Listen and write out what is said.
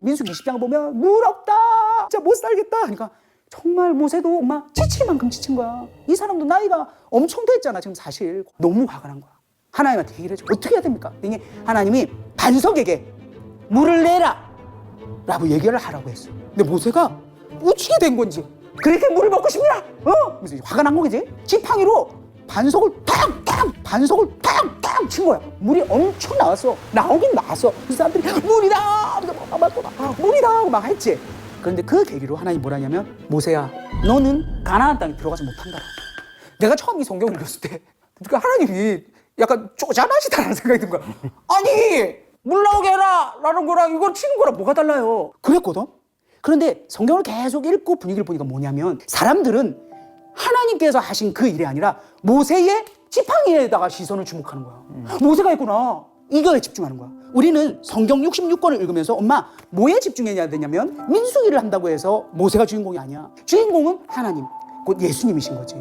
민수기 20장 보면 물 없다. 진짜 못 살겠다. 그러니까 정말 모세도 엄마 지칠 만큼 지친 거야. 이 사람도 나이가 엄청 됐잖아 지금 사실. 너무 화가 난 거야. 하나님한테 얘기를 해줘. 어떻게 해야 됩니까? 그랬더니 하나님이 반석에게 물을 내라 라고 얘기를 하라고 했어. 근데 모세가 우치게 된 건지. 그렇게 물을 먹고 싶냐? 어? 그래서 화가 난 거겠지? 지팡이로 반석을 탕탕 반석을 탕탕 친 거야. 물이 엄청 나왔어 나오긴 나왔어. 그 사람들이 물이다 하면서 막, 막, 물이다 하고 막 했지. 그런데 그 계기로 하나님 뭐라냐면 모세야 너는 가나안 땅에 들어가지 못한다. 내가 처음 이 성경을 읽었을 때 그러니까 하나님이 약간 쪼잔하시다라는 생각이 든 거야. 아니 물 나오게 해라! 라는 거랑 이걸 치는 거랑 뭐가 달라요? 그랬거든. 그런데 성경을 계속 읽고 분위기를 보니까 뭐냐면 사람들은 하나님께서 하신 그 일이 아니라 모세의 지팡이에다가 시선을 주목하는 거야. 모세가 했구나. 이거에 집중하는 거야. 우리는 성경 66권을 읽으면서 엄마 뭐에 집중해야 되냐면 민수기를 한다고 해서 모세가 주인공이 아니야. 주인공은 하나님, 곧 예수님이신 거지.